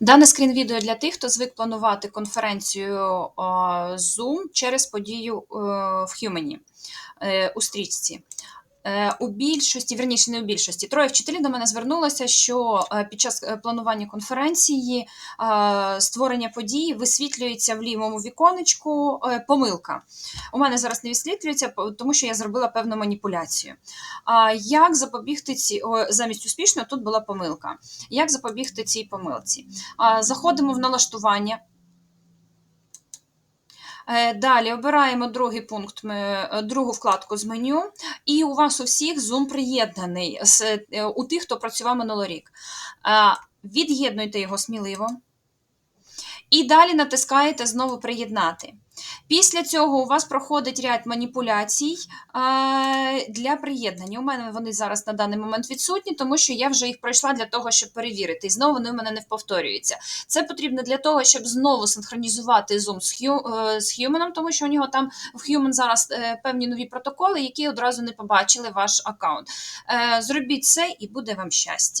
Дане скрін-відео для тих, хто звик планувати конференцію о, Zoom через подію е, в Хьюмені е, у стрічці. Е, У більшості, верніше, не у більшості, троє вчителів до мене звернулося, що е, під час е, планування конференції створення події висвітлюється в лівому віконечку помилка. У мене зараз не висвітлюється, тому що я зробила певну маніпуляцію. А як запобігти ці замість успішно? Тут була помилка. Як запобігти цій помилці? Заходимо в налаштування. Е, Далі обираємо другий пункт, е, другу вкладку з меню, і у вас у всіх Zoom приєднаний е, у тих, хто працював минулий рік. Е, Від'єднуйте його сміливо. І далі натискаєте знову приєднати. Після цього у вас проходить ряд маніпуляцій для приєднання. У мене вони зараз на даний момент відсутні, тому що я вже їх пройшла для того, щоб перевірити. І знову вони у мене не повторюються. Це потрібно для того, щоб знову синхронізувати Zoom з, е, Human, тому що у нього там в Human зараз е, певні нові протоколи, які одразу не побачили ваш аккаунт. Е, Зробіть це і буде вам щастя.